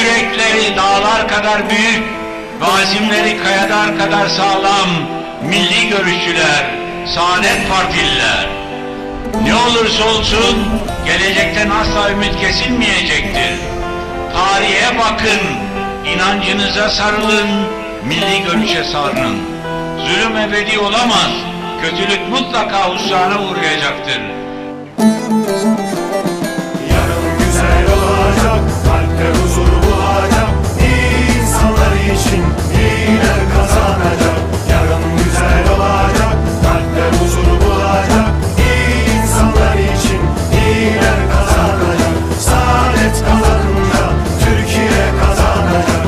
yürekleri dağlar kadar büyük ve azimleri kayalar kadar sağlam milli görüşçüler, Saadet Partililer. Ne olursa olsun gelecekten asla ümit kesilmeyecektir. Tarihe bakın, inancınıza sarılın, milli görüşe sarılın. Zulüm ebedi olamaz, kötülük mutlaka husrana uğrayacaktır. İnsanlar için iyiler kazanacak. Saadet kazanınca Türkiye kazanacak.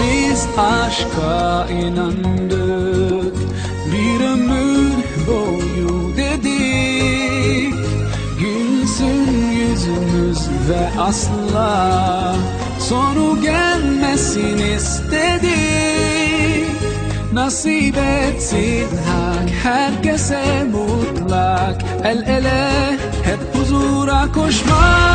Biz aşka inandık ve asla Sonu gelmesin istedik. Nasip etsin hak herkese mutlak. El ele hep huzura koşmak